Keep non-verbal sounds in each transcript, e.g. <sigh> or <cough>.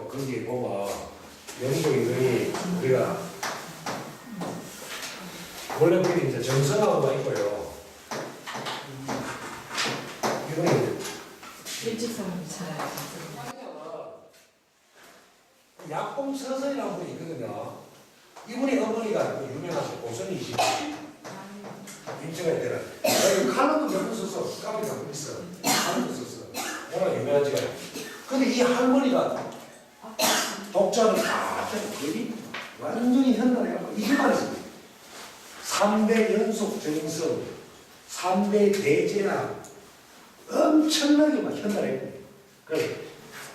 어, 거기 보면 영국 이름이 우리가 원래 그게 이제 정성하고가 있고요. 이거는 일직선으로 잘. 약봉 서서이라는 분이 있거든요. 이분의 어머니가 그 유명하신 고선이시 임청에 때는 칼럼도 몇번 썼어. 카페 몇번 있어. 칼럼도 썼어. 워낙 유명한 지가. 근데 이 할머니가 독자를 다 하고 거의 완전히 현란해갖고 이게만 있습니다. 3대 연속 정성, 3대 대제랑 엄청나게 막 현란해. 그래서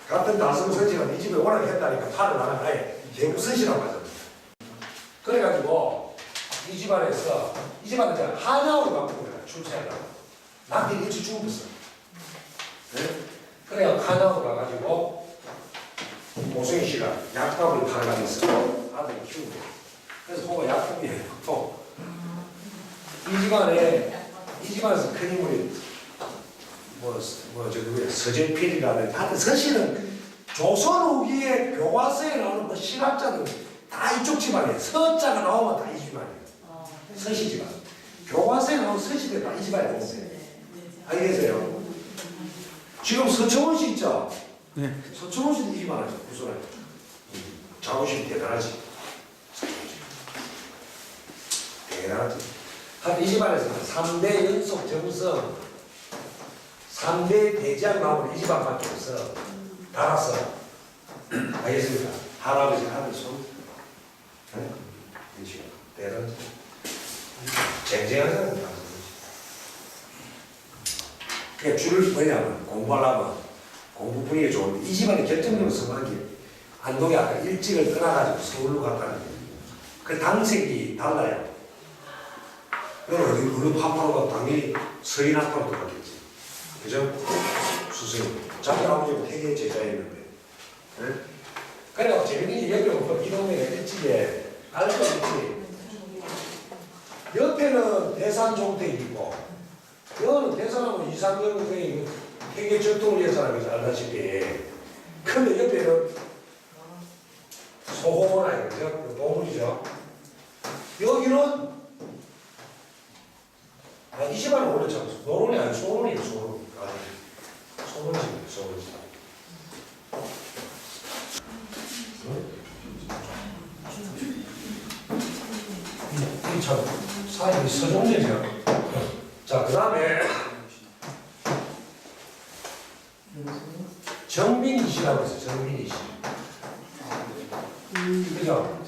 같은 다성서지만 이 집에 워낙 했다니까 팔을 나는 아예 대구선시라고 하잖아. 그래가지고 이 집안에서 이 집안은 이제 한양으로 바꾼 거야 출세하려고. 남편이 일찍 죽었어. 네? 그래야 한양으로 가가지고 고승희 씨가 약밥을 팔아가면서 아들을 키우고 그래서 그거 약품이에요. 또. <laughs> 이 집안에 이 집안에서 큰 인물이 뭐, 뭐, 저, 그, 서재필이라는, 다들 서씨는 조선 후기에 교과서에 나오는 뭐 신학자들 다 이쪽 집안이에요. 서자가 나오면 다 이 집안이에요. 서씨 집안. 교과서에 나오는 서씨들 다이 집안이에요. 알겠세요 지금 서청원 씨 있죠? 네. 서청원 씨도 이 집안이죠. 구소라. 자부심이 대단하지. 대단하지. 한 이 집안에서 한 3대 연속 정성 3대 대장 나오는 이 집안밖에 없어. 따라서 <clears throat> 알겠습니까? 할아버지 하늘 손. 네? 그렇죠. 대단하죠. 쟁쟁하잖아요. 그러니까 줄을 뭐냐면 공부하려면 공부 분위기가 좋은데 이 집안이 결정적으로 성공한 게 안동이 아까 일찍을 떠나가지고 서울로 갔다는. 그 당색이 달라요. 그러면 어느 파파로가 당연히 서인 학파로 갔겠지. 그죠? 수승. 자기 아버지가 되게 제자였는데. 네? 그래서 재밌는 게 여기 오고 이 동네가 일찍에 알고 있지. 옆에는 대산 종택이고, 여기는 대산하고 이상경 선생 이 되게 전통을 한 사람이죠. 알다시피. 근데 옆에는 소호원 아니죠? 동물이죠. 여기는 아, 이 집안은 원래 참 노론이 아니고 소론이에요, 소론. 아, 소론집이에요, 소론집. 이, 참, 사람이 서종적이야. 자, 그 다음에 정민이 씨라고 있어요, 정민이 씨. 그죠?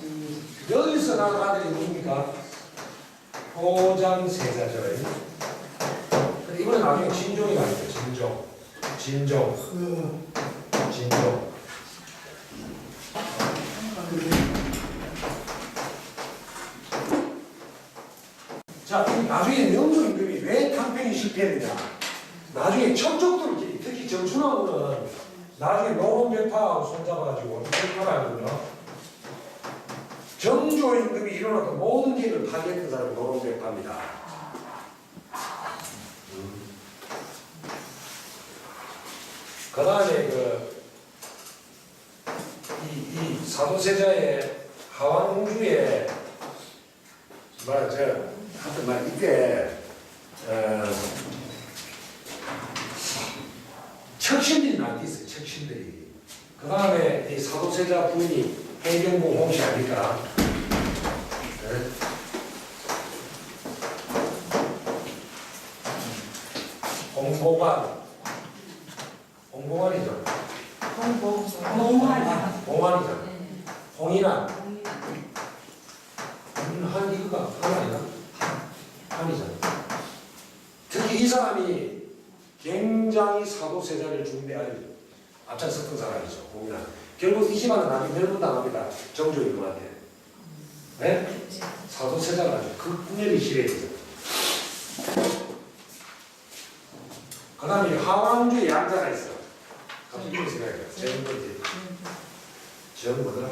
여기서 난 아들이 누굽니까? 근데 이번에 나중에 진종이 나왔어요. 진종. 진종. 진종. 자, 이 나중에 명조 임금이 왜 탕평이 실패했느냐? 나중에 척족들, 특히 정춘하고는 나중에 노론백파하고 손잡아가지고 백파라거든요. 정조 임금이 일어났던 모든 길을 파괴했던 사람이 노론백파입니다. 그 다음에 그, 이, 이 사도세자의 하완공주의 말, 저, 하여튼 말, 이때, 어, 척신들이 많이 있어요, 척신들이. 그 다음에 이 사도세자 부인이 해경공 홍씨 아닙니까? 네. 홍보관. 홍보관이죠. 너무하다. 봉환이죠. 홍인한. 한 이거가 한 아니야? 한이잖아. 특히 이 사람이 굉장히 사도세자를 중대하게 앞장섰던 사람이죠. 홍인한. 결국 이 집안은 나중에 멸문당합니다. 정조 임금한테. 네? 사도세자가 아주 극렬히 실해지죠. 그 다음에 하왕주의 양자가 있어. 갑자기 이런 생각이 나요. 정거지. 정거더라.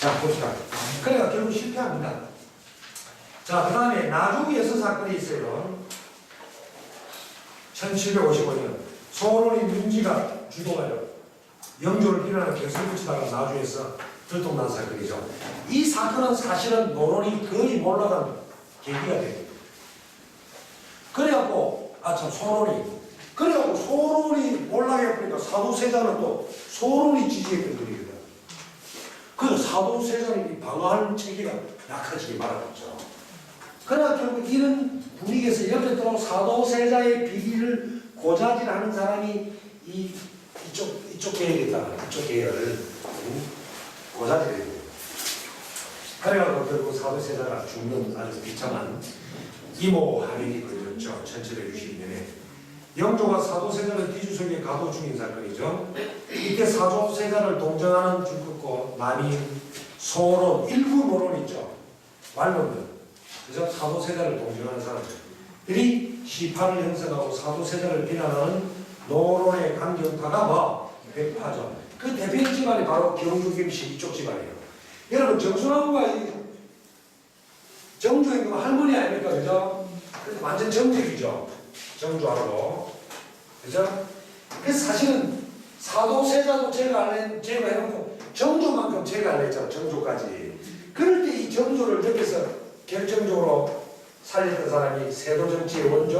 자, 봅시다. 그래가 결국 실패합니다. 자, 그 다음에 나중에 여섯 사건이 있어요. 1755년. 소론이 문지가 주도하여 영조를 비난하는 결승 붙이다가 나중에서 들통난 사건이죠. 이 사건은 사실은 노론이 거의 몰라간 계기가 됩니다. 그래갖고 아참 소론이 그래갖고 소론이 올라게 보니까 사도세자는 또 소론이 지지했던 글이거든. 그 사도세자는 이 방어하는 체계가 약해지게 말았죠. 그러나 결국 이런 분위기에서 옆에 또 사도세자의 비리를 고자질 하는 사람이 이 이쪽 이쪽 계열이다. 이쪽 계열을 음, 고자질해요. 그래가지고 결국 사도세자가 죽는 아주 비참한 이모 할인이 걸렸죠. 1762년에. 영조가 사도세자를 뒤주석에 가도 중인 사건이죠. 이때 사도세자를 동정하는 줄긋고 남이 소론, 일부 모론 있죠. 말론들. 그죠? 사도세자를 동정하는 사람들 이 시파를 형성하고 사도세자를 비난하는 노론의 강경파가 뭐? 백파죠. 그 대표 집안이 바로 경주김씨 이쪽 집안이에요. 여러분 정순왕후가 이 정주의 그 할머니 아닙니까? 그죠? 그래서 완전 정직이죠. 정주하고. 그죠? 그래서 사실은 사도세자도 제가 안 해, 제가 해놓고 정조만큼 제가 안 했잖아. 정조까지. 그럴 때 이 정조를 옆에서 결정적으로 살렸던 사람이 세도정치의 원조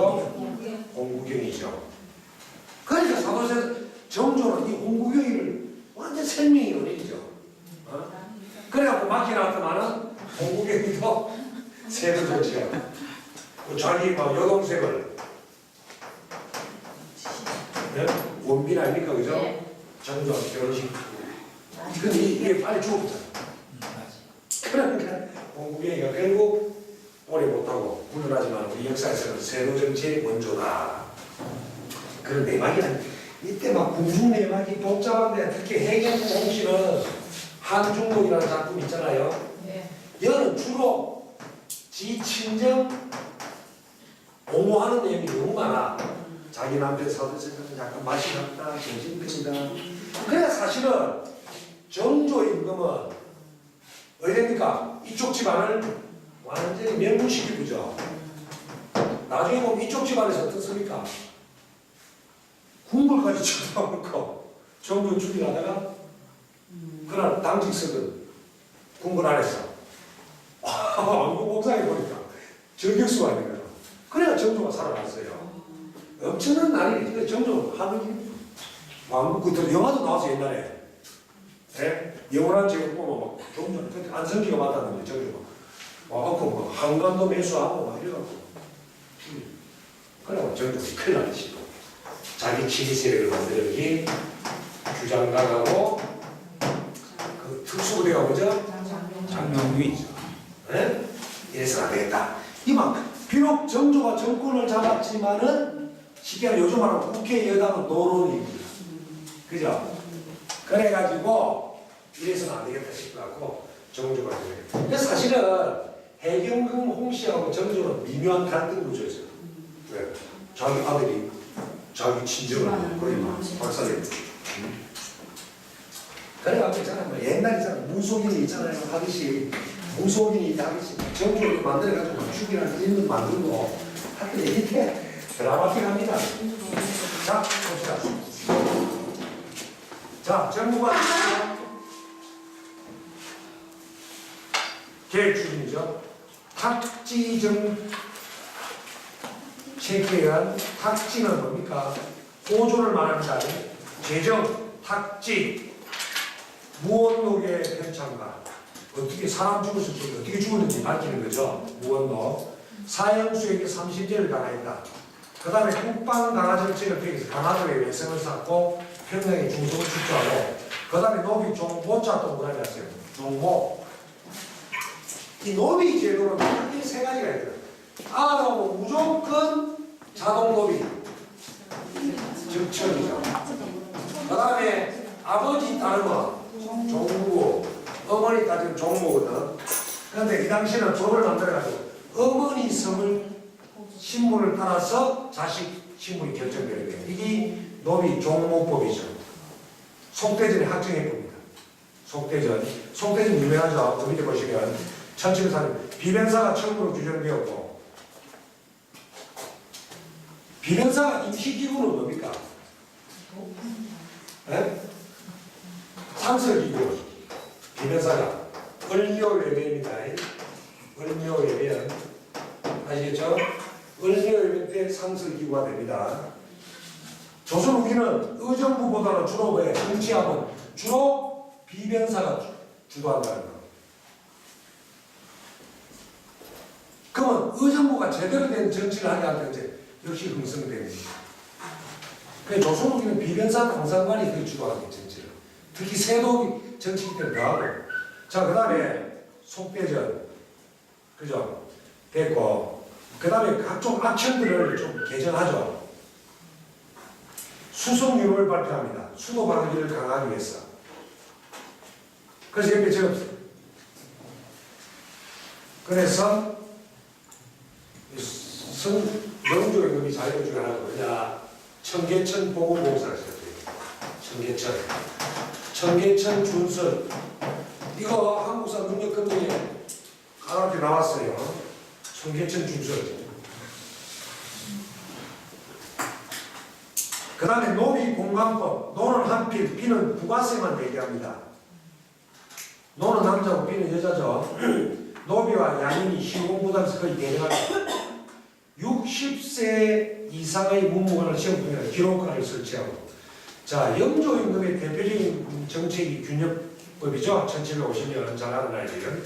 홍구경이죠. 그러니까 사도세자 정조는 이 홍구경이를 완전 생명의 연인이죠. 어? 그래갖고 맡겨놨더만은 홍구경이도 세도정치가 그 자기 막 여동생을 네? 원빈 아닙니까 그죠? 네. 정조 결혼식 근데 이게 빨리 죽었잖아 그러니까 홍구경이가 결국 오래 못하고 물러나지만 우리 역사에서는 세도정치의 원조다 그런 내막이란 이때 막 궁중 내막이 복잡한데 특히 해경구 홍씨는 한중국이라는 작품 있잖아요 네. 얘는 주로 지 친정 옹호하는 내용이 너무 많아. 자기 남편 서도세는 약간 맛이 났다, 정신병이다. 그래 사실은 정조 임금은 어디 됩니까? 이쪽 집안을 완전히 멸무시키고죠. 나중에 보면 이쪽 집안에서 어떻습니까? 궁궐까지 쳐다보고 정조 죽이려다가 그날 당직석은 궁궐 안에서 왕국 옥상에 보니까 저격수가 있는 거예요. 그래야 정조가 살아났어요. 엄청난 날이 그 정조 하늘이 왕국 그때 영화도 나와서 옛날에 예? 영원한 제국 보면 막 경전 그때 안성기가 맡았는데 정조가 와갖고 막 한관도 매수하고 막 이래갖고 음. 그래갖고 정조가 큰일 났지 자기 치기 세력을 만들기 주장가가고 그 특수부대가 뭐죠? 장명규이죠. 네? 이래서 안 되겠다. 이만 비록 정조가 정권을 잡았지만은 쉽게 말해 요즘 말하면 국회 여당은 노론입니다. 그죠? 그래가지고 이래서는 안 되겠다 싶어갖고 정조가 그래. 그래서 사실은 해경금 홍씨하고 정조는 미묘한 갈등 구조였어요. 왜? 자기 아들이 자기 친정을 막 박살냈지. 그래가지고 있잖아요. 뭐 옛날 있잖아 무속인이 있잖아요. 하듯이 무속인이 하듯이 정조를 만들어가지고 막 죽이라는 일도 만들고 하여튼 이렇게 드라마틱합니다. 자, 봅시다. 자, 정부가 계획 추진이죠. 탁지정 체계에 의한 탁지는 뭡니까? 호조를 말하는 게 아니에요. 재정, 탁지, 무원록의 편찬가 어떻게 사람 죽었을 때 어떻게 죽었는지 밝히는 거죠. 무원록 사형수에게 30제를 강화했다. 그 다음에 국방 강화 정책을 폐기해서 강화도의 외성을 쌓고 평양의 중성을 축소하고 그 다음에 노비 종보자 또 뭐라 그랬어요. 종보 이 노비 제도는 크게 세 가지가 있어요. 아하고 무조건 자동 노비 즉천이죠. 그 다음에 아버지 따르면 종부, 어머니 따지면 종부거든. 그런데 이 당시에는 조를 만들어가지고 어머니 성을 신분을 따라서 자식 신분이 결정되는 거예요. 이게 노비 종모법이죠. 송대전의 학정해법입니다. 송대전. 송대전 유명하죠. 그 밑에 보시면 천칭사는 비변사가 처음으로 규정되었고 비변사가 임시기구는 뭡니까? 예? 상설기구 비변사가 을묘외변입니다. 을묘외변 아시겠죠? 을묘외변 때 상설기구가 됩니다. 조선 후기는 의정부보다는 주로 왜 정치하면 주로 비변사가 주- 주도한다는 거. 그러면 의정부가 제대로 된 정치를 하게 하면 역시 흥성됩니다. 그 조선 후기는 비변사 당상관이 그 주도하는 정치를. 특히 세도 정치기 때문에 더하고. 자, 그 다음에 속대전. 그죠? 됐고. 그 다음에 각종 악천들을 좀 개정하죠. 수송유를 발표합니다. 수도 방지를 강화하기 위해서. 그래서 옆에 적었어요. 그래서 선 명조임금이 자료 중에 하나가 뭐냐 청계천 보고봉사를 썼대요. 청계천. 청계천 준설. 이거 한국사 능력검증에 하나한테 나왔어요. 청계천 준설. 그 다음에 노비 공간법. 노는 한 필, 비는 부가세만 얘기합니다. 노는 남자고 비는 여자죠. <clears throat> 노비와 양인이 시공부담에서 거의 대등합니다. 60세 이상의 문무관을 시험통에 기록관을 설치하고 자 영조임금의 대표적인 정책이 균형법이죠. 1750년 잘 아는 아이들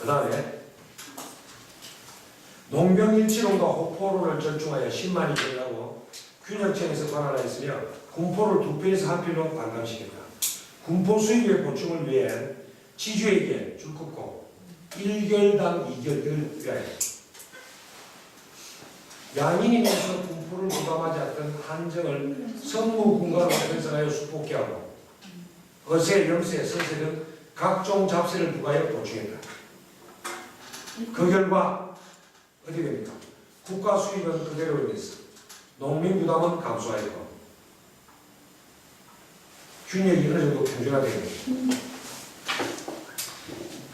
그 다음에 농병일치론과 호포로를 절충하여 10만이 되라고 균형청에서 관할하였으며 군포를 두 편에서 한 편로 반감시켰다. 군포 수입의 보충을 위해 지주에게 줄 긋고 1결당 2결을 위하여 양인이면서 군포를 부담하지 않던 한정을 성무군가로 편성하여 수복케 하고 어세, 염세, 서세 등 각종 잡세를 부과하여 보충했다. 그 결과 어떻게 됩니까? 국가 수입은 그대로 있어 농민 부담은 감소하였고 균형이 어느 정도 평준화되는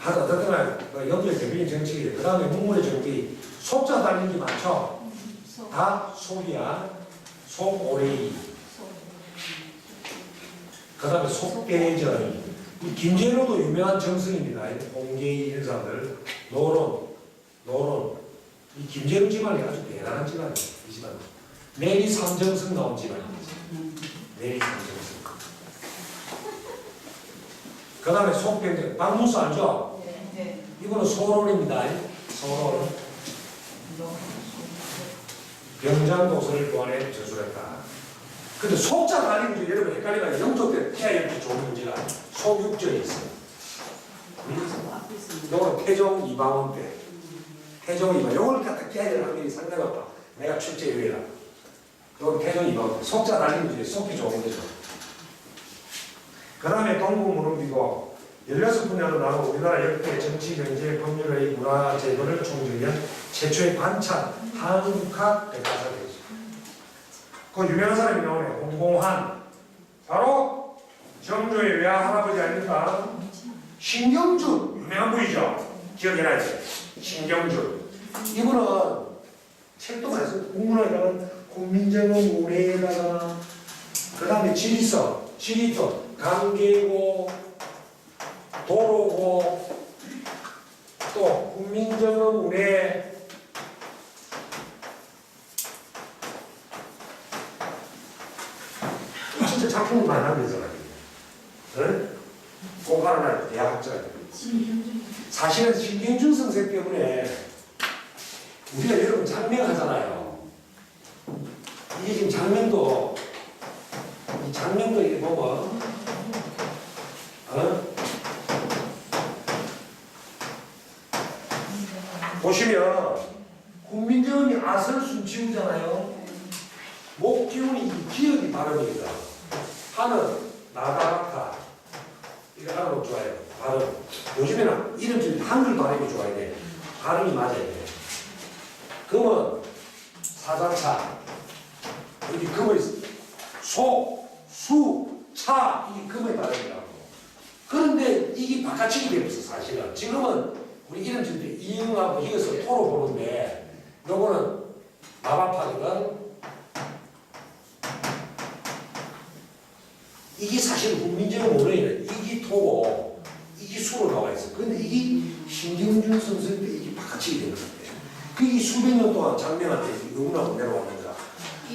하다 어쨌거나 그 영주의 대표적인 정책이 그 다음에 문물의 정비 속자 달린 게 많죠? 다 속이야. 속오레이. 그 다음에 이. 김재로도 유명한 정승입니다. 홍계이 이런 사람들. 노론 노론. 이 김재로 집안이 아주 대단한 집안이에요 이 집안. 내리 삼정승 나온 집안입니다 내리 삼정승. 그 다음에 속병정 박문수 알죠? 네. 이거는 소론입니다. 소론. 병장도서를 보안해 저술했다. 근데 속자 달리고 이제 여러분 헷갈리면 영조 때 태아 이렇게 좋은 문제가 속육절이 있어요. 이거는 태종 이방원 때. 태종 이방. 요걸 갖다 깨야 될 확률이 상당히 높아. 내가 출제 요일라. 이건 태종 이방원 때. 속자 달리고 이제 속이 좋은 거죠. 그 다음에 동국 무릉비고 16분야로 나누어 우리나라 역대 정치, 경제, 법률의 문화 제도를 총정리한 최초의 관찰 한국학 백과사 되죠. 그 유명한 사람이 나오네. 홍공환. 바로 정조의 외할아버지 아닙니까? 신경준. 유명한 분이죠. 기억해놔야지. 신경준. 이분은 책도 많이 써요. 국문학에다가 국민정음 우례에다가 그 다음에 지리서, 지리도, 강계고, 도로고, 또 국민정음 우례, 진짜 작품을 많이 하면서 응? 꼭 하나 대학자. 사실은 신경준 선생 때문에 우리가 여러분 장명하잖아요. 이게 지금 장면도 이 장면도 이렇게 보면 어? 보시면 국민정음이 아설 순치우잖아요. 목기운이 이 기억이 발음입니다. 하는 나다라타 이거 알아보면 좋아요. 발음. 요즘에는 이름 좀 한글 발음이 좋아야 돼. 발음이 맞아야 돼. 그러면 사자차 여기 금을 소, 수, 차 이게 금의 발음이라고. 그런데 이게 바깥치기 되었어 사실은. 지금은 우리 이름 지을 때 이응하고 이것을 토로 보는데 요거는 마바파거든. 이게 사실 국민적인 원래는 이기 토고 이기 수로 나와 있어. 근데 이게 신경준 선수인데 이게 바깥이 되는 거예요. 그게 수백 년 동안 응원하고 내려오는 거야.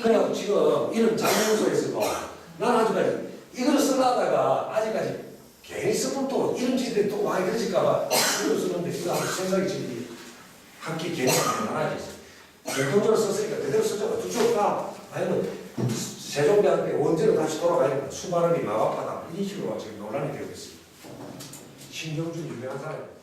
그냥 지금 이런 장면소에서도 난 아직까지 이걸 쓰려다가 아직까지 괜히 쓰면 또 이런 짓들이 또 많이 그러질까봐 이걸 쓰는데 그거 한번 생각이 지금 함께 괜히 많아졌어. 대통령을 썼으니까 그대로 쓰자고 두쪽 다 아니면 세종대한테 원제로 다시 돌아가니까 수많은 이 마법하다 이런 식으로 지금 논란이 되고 있습니다. 신경준 유명한 사람.